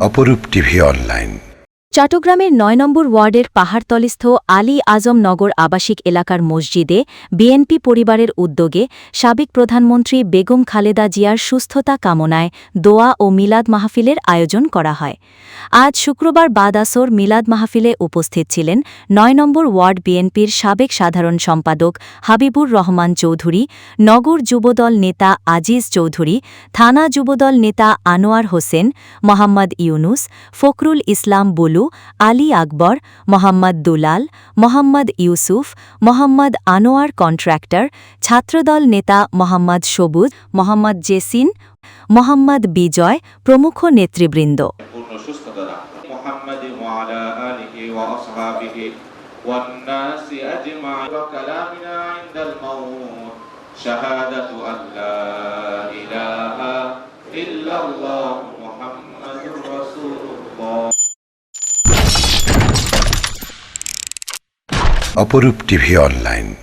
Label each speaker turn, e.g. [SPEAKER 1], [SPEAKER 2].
[SPEAKER 1] অপরূপ TV online.
[SPEAKER 2] চট্টগ্রামের নয় নম্বর ওয়ার্ডের পাহাড়তলিস্থ আলী আজম নগর আবাসিক এলাকার মসজিদে বিএনপি পরিবারের উদ্যোগে সাবেক প্রধানমন্ত্রী বেগম খালেদা জিয়ার সুস্থতা কামনায় দোয়া ও মিলাদ মাহফিলের আয়োজন করা হয়। আজ শুক্রবার বাদ আসর মিলাদ মাহফিলে উপস্থিত ছিলেন নয় নম্বর ওয়ার্ড বিএনপির সাবেক সাধারণ সম্পাদক হাবিবুর রহমান চৌধুরী, নগর যুবদল নেতা আজিজ চৌধুরী, থানা যুবদল নেতা আনোয়ার হোসেন, মোহাম্মদ ইউনুস, ফখরুল ইসলাম বুলু আলী আকবর, মোহাম্মদ দুলাল, মোহাম্মদ ইউসুফ, মোহাম্মদ আনোয়ার কন্ট্রাক্টর, ছাত্রদল নেতা মোহাম্মদ সবুজ, মোহাম্মদ জেসিন, মোহাম্মদ বিজয়, প্রমুখ নেতৃবৃন্দ।
[SPEAKER 3] পূর্ণ সুস্থতা দান করুন। মুহাম্মাদ ওয়ালা আলিহি ওয়া আসহাবিহি ওয়ান নাসি আজমাইন।
[SPEAKER 1] অপরূপ টিভি অনলাইন